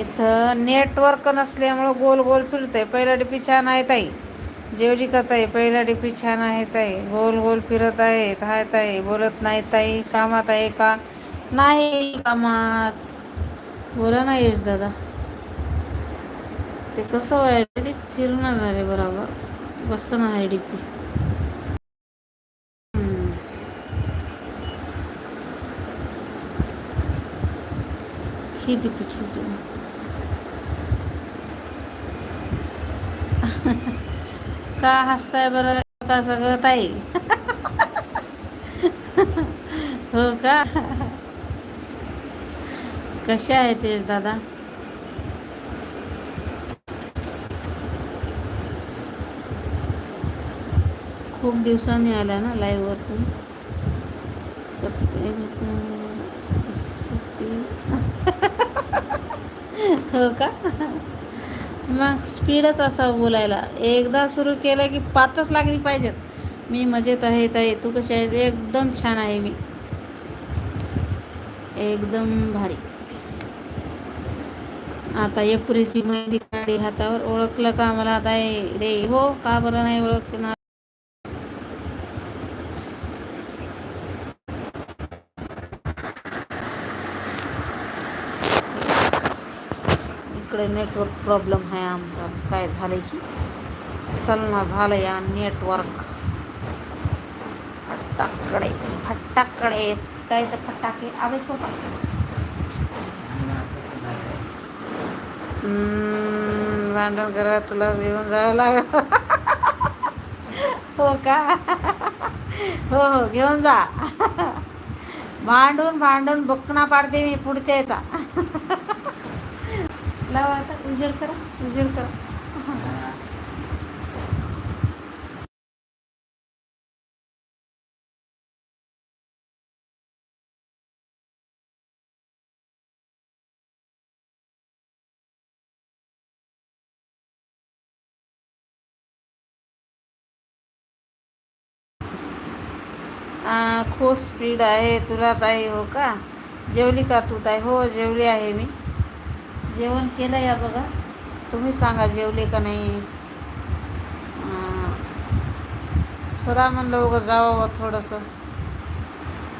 इथं नेटवर्क नसल्यामुळं गोल गोल फिरतंय. पहिला डीपी छान आहे ताई. जेवढी का ताई पहिला डीपी छान आहे ताई. गोल गोल फिरत आहेत हाय ताई. बोलत नाही ताई. कामात आहे का? नाही कामात. बोला ना यश दादा. ते कसं व्हायचं? ते फिरून झाले बरोबर. बस ना आहे डीपी. ही डीपी ठीक आहे का हसताय बरं? का सगळं ताई? हो का? कसे आहे तेज दादा? खूप दिवसांनी आल्या ना लाईव्ह वरतून. हो का? मग स्पीडच असावं बोलायला. एकदा सुरू केलं की पाचच लागली पाहिजेत. मी मजेत आहे ताई. तू कशी आहे एकदम छान आहे मी. एकदम भारी. आता एप्रिलची मेहंदी काढी हातावर ओळखलं का मला आता हे- रे हो का बरं नाही ओळखणार? इकडे नेटवर्क प्रॉब्लेम आहे आमचा. काय झालं की? चल ना झालं या नेटवर्क फटाकडे फटाकडे. काय तर फटाके? आवेश स्वतः भांडण करा तुला घेऊन जावं लाग हो का? हो हो घेऊन जा. भांडून भांडून बकना पाडते मी पुढच्या याचा. लावा आता उजेड करा उजेड करा. खूप स्पीड आहे. तुला ताई हो का? जेवली का तू ताई? हो जेवली आहे मी. जेवण केलं या बघा. तुम्ही सांगा जेवले का नाही? चला म्हणलं उगं जावं थोडंसं.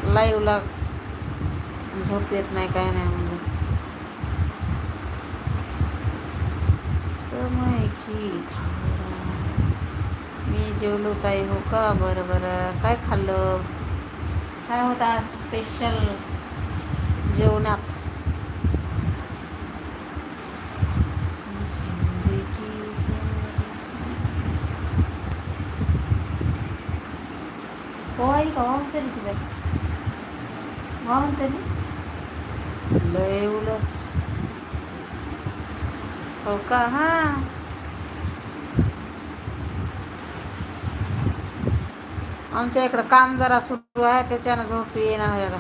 लाईव्हला झोप येत नाही काय नाही म्हणलं. समय की मी जेवलो ताई हो का? बरं बरं. काय खाल्लं? काय होता स्पेशल जेवणात. चली हो का हां आमच्या इकडं काम जरा सुरू आहे त्याच्यानं झोप येणार जरा.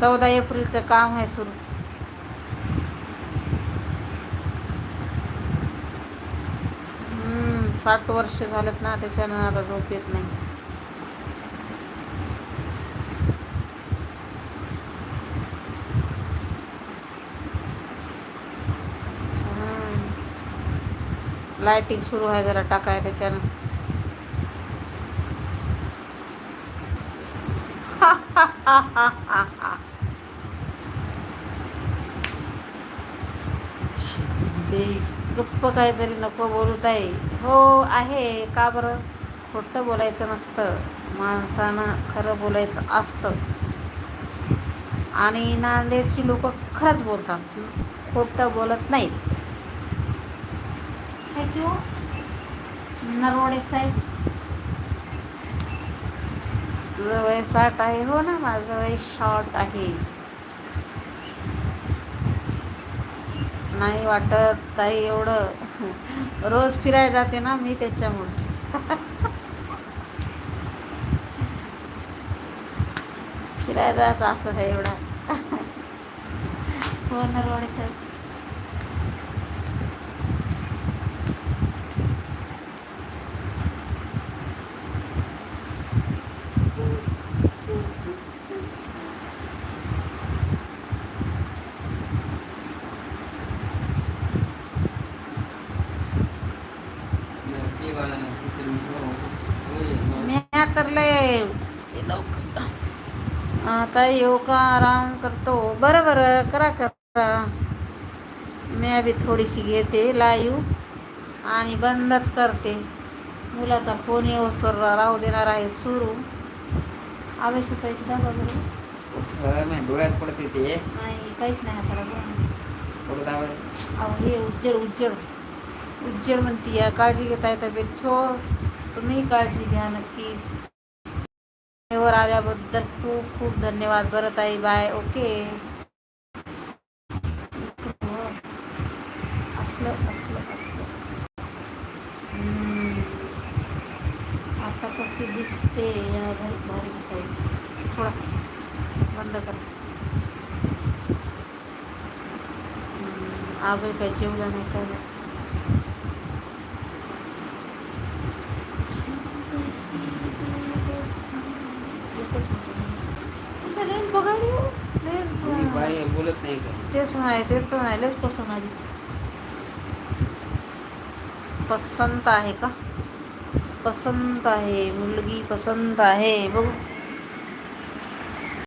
चौदा एप्रिलचं काम आहे सुरू. हम्म, साठ वर्ष झालेत ना त्याच्यानं आता झोप येत नाही. लायटिंग सुरू आहे जरा टाकाय त्याच्यानं. ते गप्प काहीतरी नको बोलत आहे हो आहे. का बरं? खोटं बोलायचं नसतं. माणसानं खरं बोलायचं असतं. आणि नांदेडची लोक खरंच बोलतात. खोटं बोलत नाहीत. थँक्यू नरवडे साहेब तुझं वय साठ आहे हो ना? माझं वय शॉर्ट आहे. नाही वाटत ताई एवढं. रोज फिरायला जाते ना मी त्याच्यामुळे. फिरायला जायचं असं आहे एवढा. हो नरवाडे साहेब तर लय. लवकर. आता येऊ का? आराम करतो. बरं बरं. करा करा. मी बी थोडीशी घेते लाईव्ह आणि बंदच करते. मुलाचा फोन येऊस तर राहू देणार आहे सुरू. आवेश पैसे दाबा बरं डोळ्यात पडते ते. नाही काहीच नाही हाताला अहो हे उज्जड उज्जड उज्जड म्हणती या काळजी घेताय तब्येत. छो. तुम्ही काळजी घ्या नक्की वर आल्याबद्दल खूप खूप धन्यवाद। बरं ताई बाय। ओके। असलं असलं असलं। हम्म. आता कशी दिसते भारी थोडा बंद कर। आगळ काय जेवलं नाही काय बघा बघा. बाई बोलत नाही का? तेच म्हणाय तेच तर लयच पसंत आली. पसंत आहे का? पसंत आहे मुलगी पसंत आहे बघू.